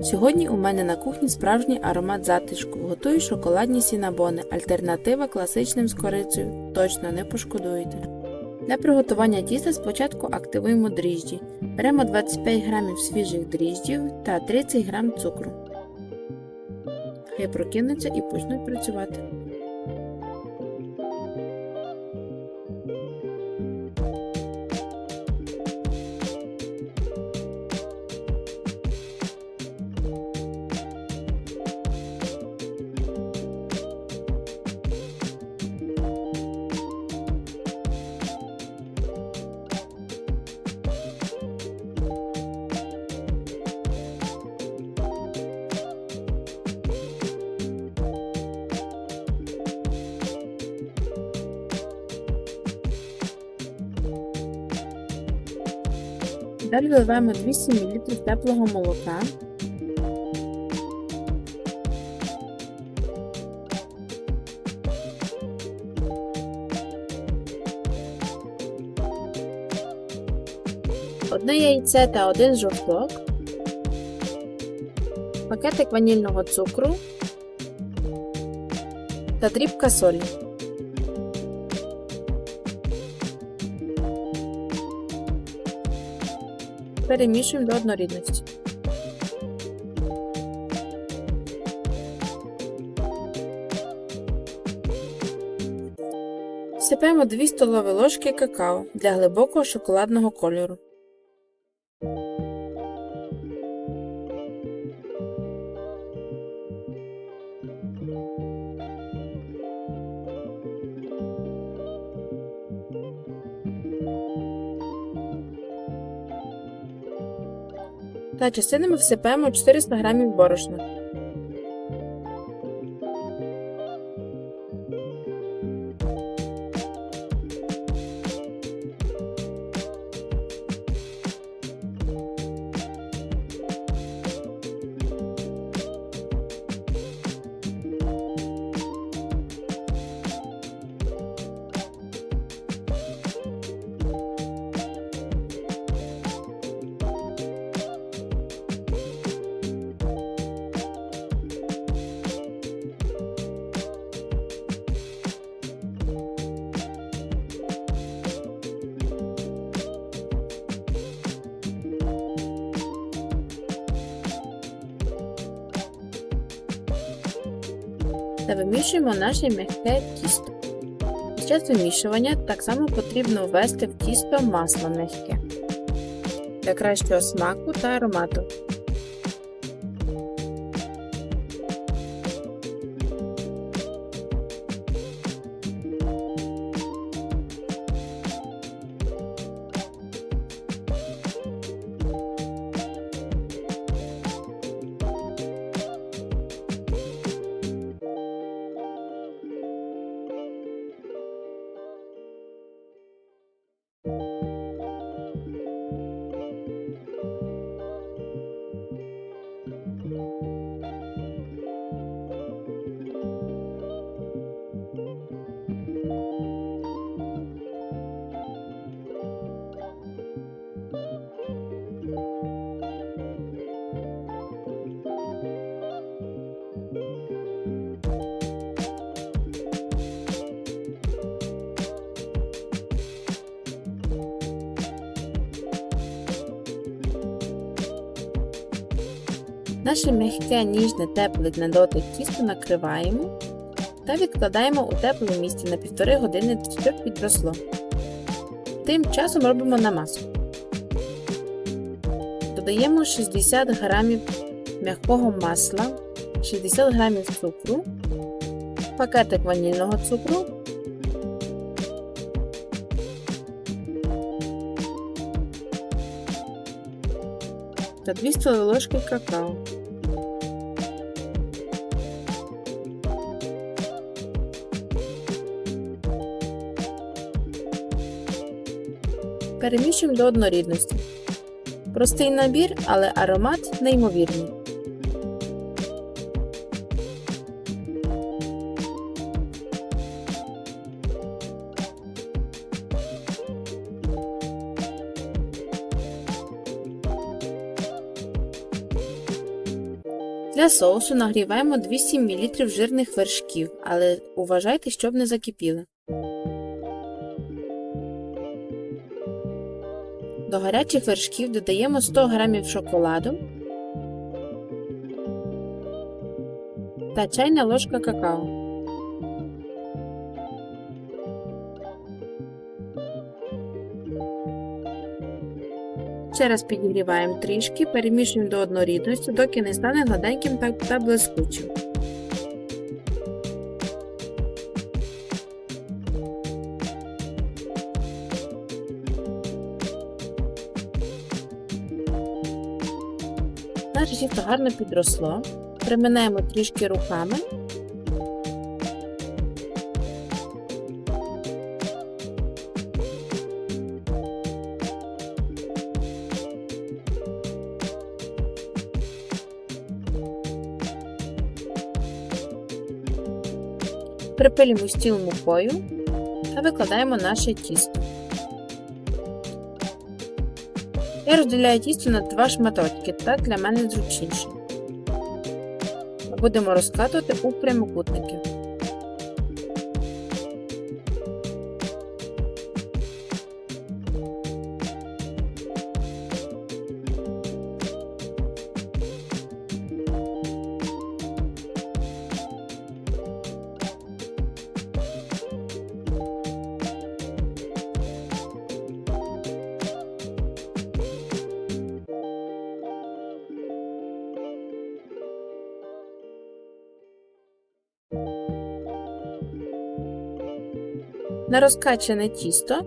Сьогодні у мене на кухні справжній аромат затишку. Готую шоколадні сінабони, альтернатива класичним з корицею. Точно не пошкодуєте. Для приготування тіста спочатку активуємо дріжджі. Беремо 25 г свіжих дріжджів та 30 г цукру. Хай прокинуться і почнуть працювати. Далі додаємо 200 мл теплого молока. Одне яйце та один жовток, пакетик ванільного цукру та дрібка солі. Перемішуємо до однорідності. Всипаємо 2 столові ложки какао для глибокого шоколадного кольору. Та частинами всипаємо 400 г борошна. Та вимішуємо наше м'яке тісто. Під час вимішування так само потрібно ввести в тісто масло м'яке для кращого смаку та аромату. Наше м'яке, ніжне, тепле на дотик тісто накриваємо та відкладаємо у теплому місці на 1,5 години, щоб підросло. Тим часом робимо намазку. Додаємо 60 г м'якого масла, 60 г цукру, пакетик ванільного цукру. Та 2 столові ложки какао. Перемішуємо до однорідності. Простий набір, але аромат неймовірний. Для соусу нагріваємо 200 мл жирних вершків, але уважайте, щоб не закипіли. До гарячих вершків додаємо 100 г шоколаду та чайна ложка какао. Ще раз підігріваємо трішки, перемішуємо до однорідності, доки не стане гладеньким та, блискучим. Наше тісто гарно підросло. Приминаємо трішки руками. Припилюємо стіл мукою та викладаємо наше тісто. Розділяю тісто на два шматочки, так для мене зручніше. Будемо розкатувати у прямокутники. На розкачане тісто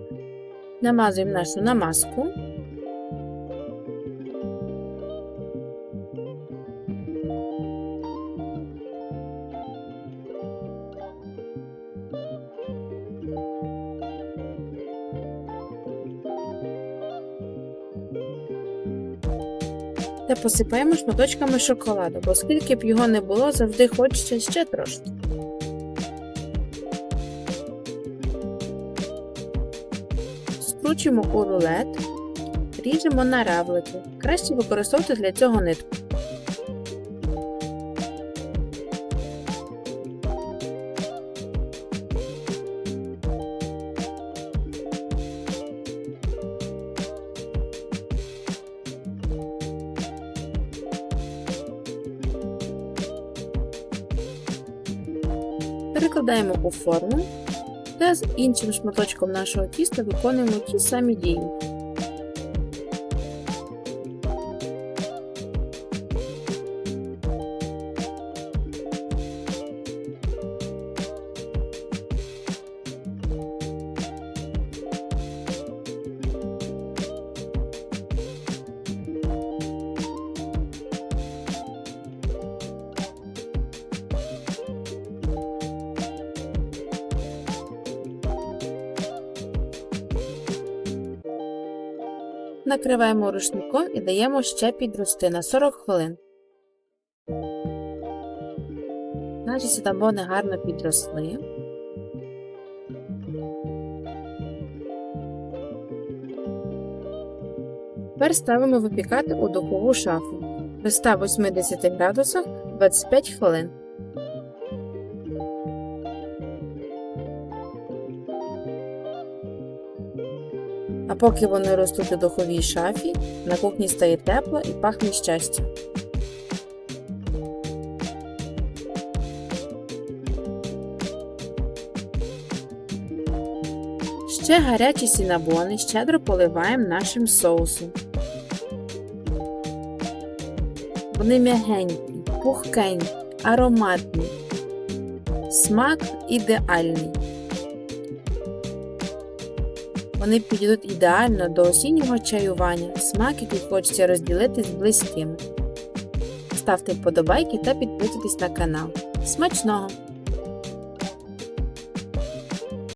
намазуємо нашу намазку. Та посипаємо шматочками шоколаду, бо скільки б його не було, завжди хочеться ще трошки. Скручуємо у рулет, ріжемо на равлики. Краще використовувати для цього нитку. Перекладаємо у форму та з іншим шматочком нашого тіста виконуємо ті самі дії. Накриваємо рушником і даємо ще підрости на 40 хвилин. Наші сітабони гарно підросли. Тепер ставимо випікати у духову шафу при 180 градусах 25 хвилин. А поки вони ростуть у духовій шафі, на кухні стає тепло і пахне щастя. Ще гарячі сінабони щедро поливаємо нашим соусом. Вони м'ягенькі, пухкенькі, ароматні. Смак ідеальний. Вони підійдуть ідеально до осіннього чаювання, смак, який хочеться розділити з близькими. Ставте вподобайки та підписуйтесь на канал. Смачного!